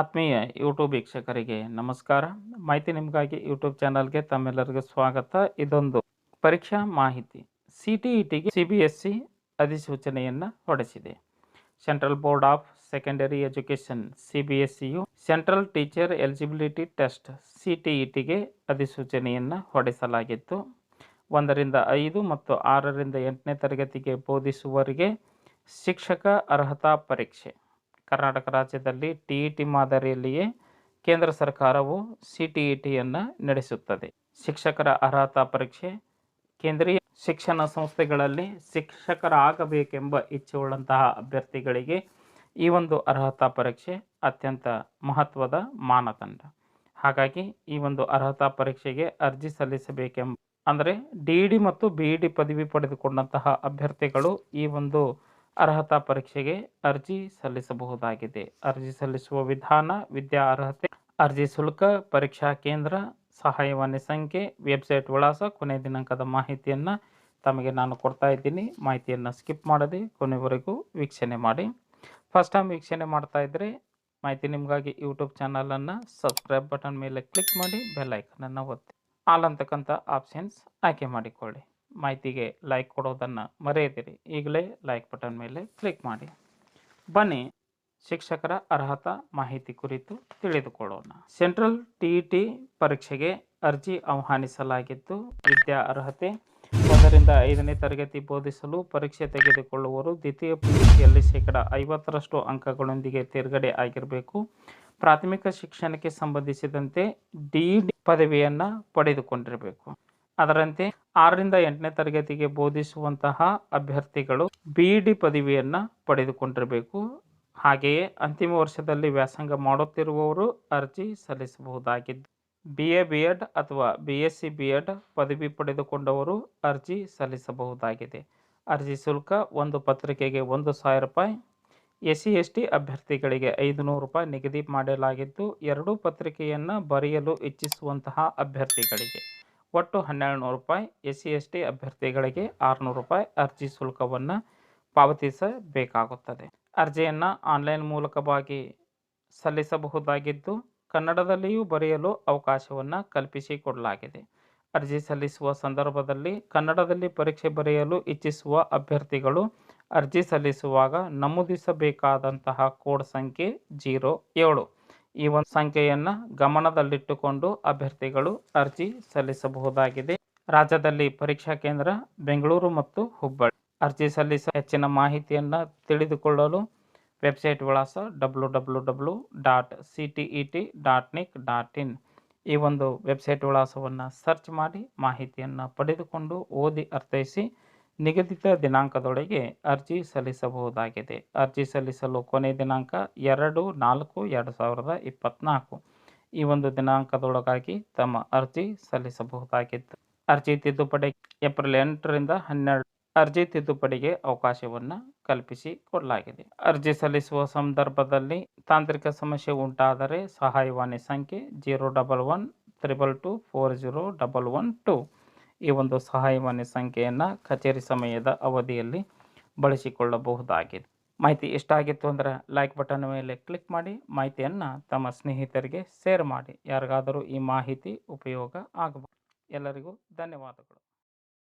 ಆತ್ಮೀಯ ಯೂಟ್ಯೂಬ್ ವೀಕ್ಷಕರಿಗೆ ನಮಸ್ಕಾರ. ಮಾಹಿತಿ ನಿಮಗಾಗಿ ಯೂಟ್ಯೂಬ್ ಚಾನಲ್ಗೆ ತಮ್ಮೆಲ್ಲರಿಗೂ ಸ್ವಾಗತ. ಇದೊಂದು ಪರೀಕ್ಷಾ ಮಾಹಿತಿ. ಸಿ ಟಿ ಇ ಟಿಗೆ ಸಿ ಬಿ ಎಸ್ ಸಿ ಅಧಿಸೂಚನೆಯನ್ನು ಹೊರಡಿಸಿದೆ. Central board of secondary education C B S CU central teacher eligibility test C T E ಟಿಗೆ ಅಧಿಸೂಚನೆಯನ್ನು ಹೊರಡಿಸಲಾಗಿತ್ತು. ಒಂದರಿಂದ ಐದು ಮತ್ತು ಆರರಿಂದ ಎಂಟನೇ ತರಗತಿಗೆ ಬೋಧಿಸುವವರಿಗೆ ಶಿಕ್ಷಕ ಅರ್ಹತಾ ಪರೀಕ್ಷೆ. ಕರ್ನಾಟಕ ರಾಜ್ಯದಲ್ಲಿ ಟಿ ಇ ಟಿ ಮಾದರಿಯಲ್ಲಿಯೇ ಕೇಂದ್ರ ಸರ್ಕಾರವು ಸಿ ಟಿ ಇ ಟಿಯನ್ನು ನಡೆಸುತ್ತದೆ. ಶಿಕ್ಷಕರ ಅರ್ಹತಾ ಪರೀಕ್ಷೆ, ಕೇಂದ್ರೀಯ ಶಿಕ್ಷಣ ಸಂಸ್ಥೆಗಳಲ್ಲಿ ಶಿಕ್ಷಕರಾಗಬೇಕೆಂಬ ಇಚ್ಛೆಯುಳ್ಳಂತಹ ಅಭ್ಯರ್ಥಿಗಳಿಗೆ ಈ ಒಂದು ಅರ್ಹತಾ ಪರೀಕ್ಷೆ ಅತ್ಯಂತ ಮಹತ್ವದ ಮಾನದಂಡ. ಹಾಗಾಗಿ ಈ ಒಂದು ಅರ್ಹತಾ ಪರೀಕ್ಷೆಗೆ ಅರ್ಜಿ ಸಲ್ಲಿಸಬೇಕೆಂಬ, ಅಂದರೆ ಡಿ ಡಿ ಮತ್ತು ಬಿ ಡಿ ಪದವಿ ಪಡೆದುಕೊಂಡಂತಹ ಅಭ್ಯರ್ಥಿಗಳು ಈ ಒಂದು ಅರ್ಹತಾ ಪರೀಕ್ಷೆಗೆ ಅರ್ಜಿ ಸಲ್ಲಿಸಬಹುದಾಗಿದೆ. ಅರ್ಜಿ ಸಲ್ಲಿಸುವ ವಿಧಾನ ವಿದ್ಯಾ ಅರ್ಹತೆ, ಅರ್ಜಿ ಶುಲ್ಕ, ಪರೀಕ್ಷಾ ಕೇಂದ್ರ, ಸಹಾಯವಾಣಿ ಸಂಖ್ಯೆ, ವೆಬ್ಸೈಟ್ ವಿಳಾಸ ಕೊನೆಯ ದಿನಾಂಕದ ಮಾಹಿತಿಯನ್ನು ತಮಗೆ ನಾನು ಕೊಡ್ತಾ ಇದ್ದೀನಿ. ಮಾಹಿತಿಯನ್ನು ಸ್ಕಿಪ್ ಮಾಡದೆ ಕೊನೆವರೆಗೂ ವೀಕ್ಷಣೆ ಮಾಡಿ. ಫಸ್ಟ್ ಟೈಮ್ ವೀಕ್ಷಣೆ ಮಾಡ್ತಾ ಇದ್ದರೆ ಮಾಹಿತಿ ನಿಮಗಾಗಿ ಯೂಟ್ಯೂಬ್ ಚಾನಲನ್ನು ಸಬ್ಸ್ಕ್ರೈಬ್ ಬಟನ್ ಮೇಲೆ ಕ್ಲಿಕ್ ಮಾಡಿ ಬೆಲ್ ಐಕನನ್ನು ಒತ್ತಿ. ಆಲ್ ಅಂತಕ್ಕಂಥ ಆಪ್ಷನ್ಸ್ ಆಯ್ಕೆ ಮಾಡಿಕೊಳ್ಳಿ. ಮಾಹಿತಿಗೆ ಲೈಕ್ ಕೊಡೋದನ್ನು ಮರೆಯದಿರಿ. ಈಗಲೇ ಲೈಕ್ ಬಟನ್ ಮೇಲೆ ಕ್ಲಿಕ್ ಮಾಡಿ. ಬನ್ನಿ, ಶಿಕ್ಷಕರ ಅರ್ಹತಾ ಮಾಹಿತಿ ಕುರಿತು ತಿಳಿದುಕೊಳ್ಳೋಣ. ಸೆಂಟ್ರಲ್ ಟಿ ಟಿ ಪರೀಕ್ಷೆಗೆ ಅರ್ಜಿ ಆಹ್ವಾನಿಸಲಾಗಿದ್ದು, ವಿದ್ಯಾ ಅರ್ಹತೆ ಒಂದರಿಂದ ಐದನೇ ತರಗತಿ ಬೋಧಿಸಲು ಪರೀಕ್ಷೆ ತೆಗೆದುಕೊಳ್ಳುವವರು ದ್ವಿತೀಯ ಪರೀಕ್ಷೆಯಲ್ಲಿ ಶೇಕಡ ಐವತ್ತರಷ್ಟು ಅಂಕಗಳೊಂದಿಗೆ ತೇರ್ಗಡೆ ಆಗಿರಬೇಕು. ಪ್ರಾಥಮಿಕ ಶಿಕ್ಷಣಕ್ಕೆ ಸಂಬಂಧಿಸಿದಂತೆ ಡಿ ಡಿ ಪದವಿಯನ್ನು ಪಡೆದುಕೊಂಡಿರಬೇಕು. ಅದರಂತೆ ಆರರಿಂದ ಎಂಟನೇ ತರಗತಿಗೆ ಬೋಧಿಸುವಂತಹ ಅಭ್ಯರ್ಥಿಗಳು ಬಿ ಡಿ ಪದವಿಯನ್ನು ಪಡೆದುಕೊಂಡಿರಬೇಕು. ಹಾಗೆಯೇ ಅಂತಿಮ ವರ್ಷದಲ್ಲಿ ವ್ಯಾಸಂಗ ಮಾಡುತ್ತಿರುವವರು ಅರ್ಜಿ ಸಲ್ಲಿಸಬಹುದಾಗಿದ್ದು ಬಿ ಎ ಬಿ ಎಡ್ ಅಥವಾ B S C B ed ಪದವಿ ಪಡೆದುಕೊಂಡವರು ಅರ್ಜಿ ಸಲ್ಲಿಸಬಹುದಾಗಿದೆ. ಅರ್ಜಿ ಶುಲ್ಕ ಒಂದು ಪತ್ರಿಕೆಗೆ ಒಂದು ಸಾವಿರ ರೂಪಾಯಿ. ಎಸ್ ಸಿ ಎಸ್ ಟಿ ಅಭ್ಯರ್ಥಿಗಳಿಗೆ ಐದು ನೂರು ರೂಪಾಯಿ ನಿಗದಿ ಮಾಡಲಾಗಿದ್ದು, ಎರಡೂ ಪತ್ರಿಕೆಯನ್ನು ಬರೆಯಲು ಇಚ್ಛಿಸುವಂತಹ ಅಭ್ಯರ್ಥಿಗಳಿಗೆ ಒಟ್ಟು ಹನ್ನೆರಡು ನೂರು ರೂಪಾಯಿ. ಎಸ್ ಸಿ ಎಸ್ ಟಿ ಅಭ್ಯರ್ಥಿಗಳಿಗೆ ಆರುನೂರು ರೂಪಾಯಿ ಅರ್ಜಿ ಶುಲ್ಕವನ್ನು ಪಾವತಿಸಬೇಕಾಗುತ್ತದೆ. ಅರ್ಜಿಯನ್ನು ಆನ್ಲೈನ್ ಮೂಲಕವಾಗಿ ಸಲ್ಲಿಸಬಹುದಾಗಿದ್ದು, ಕನ್ನಡದಲ್ಲಿಯೂ ಬರೆಯಲು ಅವಕಾಶವನ್ನು ಕಲ್ಪಿಸಿಕೊಡಲಾಗಿದೆ. ಅರ್ಜಿ ಸಲ್ಲಿಸುವ ಸಂದರ್ಭದಲ್ಲಿ ಕನ್ನಡದಲ್ಲಿ ಪರೀಕ್ಷೆ ಬರೆಯಲು ಇಚ್ಛಿಸುವ ಅಭ್ಯರ್ಥಿಗಳು ಅರ್ಜಿ ಸಲ್ಲಿಸುವಾಗ ನಮೂದಿಸಬೇಕಾದಂತಹ ಕೋಡ್ ಸಂಖ್ಯೆ ಜೀರೋ ಏಳು. ಈ ಒಂದು ಸಂಖ್ಯೆಯನ್ನು ಗಮನದಲ್ಲಿಟ್ಟುಕೊಂಡು ಅಭ್ಯರ್ಥಿಗಳು ಅರ್ಜಿ ಸಲ್ಲಿಸಬಹುದಾಗಿದೆ. ರಾಜ್ಯದಲ್ಲಿ ಪರೀಕ್ಷಾ ಕೇಂದ್ರ ಬೆಂಗಳೂರು ಮತ್ತು ಹುಬ್ಬಳ್ಳಿ. ಅರ್ಜಿ ಸಲ್ಲಿಸ ಹೆಚ್ಚಿನ ಮಾಹಿತಿಯನ್ನು ತಿಳಿದುಕೊಳ್ಳಲು ವೆಬ್ಸೈಟ್ ವಿಳಾಸ W W W dot C T E T dot nic dot in ಈ ಒಂದು ವೆಬ್ಸೈಟ್ ವಿಳಾಸವನ್ನು ಸರ್ಚ್ ಮಾಡಿ ಮಾಹಿತಿಯನ್ನು ಪಡೆದುಕೊಂಡು ಓದಿ ಅರ್ಥೈಸಿ ನಿಗದಿತ ದಿನಾಂಕದೊಳಗೆ ಅರ್ಜಿ ಸಲ್ಲಿಸಬಹುದಾಗಿದೆ. ಅರ್ಜಿ ಸಲ್ಲಿಸಲು ಕೊನೆ ದಿನಾಂಕ ಎರಡು ನಾಲ್ಕು ಎರಡು ಸಾವಿರದ ಇಪ್ಪತ್ತ್ನಾಲ್ಕು ಈ ಒಂದು ದಿನಾಂಕದೊಳಗಾಗಿ ತಮ್ಮ ಅರ್ಜಿ ಸಲ್ಲಿಸಬಹುದಾಗಿತ್ತು. ಅರ್ಜಿ ತಿದ್ದುಪಡಿ ಏಪ್ರಿಲ್ ಎಂಟರಿಂದ ಹನ್ನೆರಡು. ಅರ್ಜಿ ತಿದ್ದುಪಡಿಗೆ ಅವಕಾಶವನ್ನು ಕಲ್ಪಿಸಿ ಕೊಡಲಾಗಿದೆ. ಅರ್ಜಿ ಸಲ್ಲಿಸುವ ಸಂದರ್ಭದಲ್ಲಿ ತಾಂತ್ರಿಕ ಸಮಸ್ಯೆ ಉಂಟಾದರೆ ಸಹಾಯವಾಣಿ ಸಂಖ್ಯೆ zero double one triple two four zero double one two. ಈ ಒಂದು ಸಹಾಯವಾಣಿ ಸಂಖ್ಯೆಯನ್ನು ಕಚೇರಿ ಸಮಯದ ಅವಧಿಯಲ್ಲಿ ಬಳಸಿಕೊಳ್ಳಬಹುದಾಗಿದೆ. ಮಾಹಿತಿ ಇಷ್ಟ ಆಗಿತ್ತು ಅಂದರೆ ಲೈಕ್ ಬಟನ್ ಮೇಲೆ ಕ್ಲಿಕ್ ಮಾಡಿ ಮಾಹಿತಿಯನ್ನು ತಮ್ಮ ಸ್ನೇಹಿತರಿಗೆ ಶೇರ್ ಮಾಡಿ. ಯಾರಿಗಾದರೂ ಈ ಮಾಹಿತಿ ಉಪಯೋಗ ಆಗಬಹುದು. ಎಲ್ಲರಿಗೂ ಧನ್ಯವಾದಗಳು.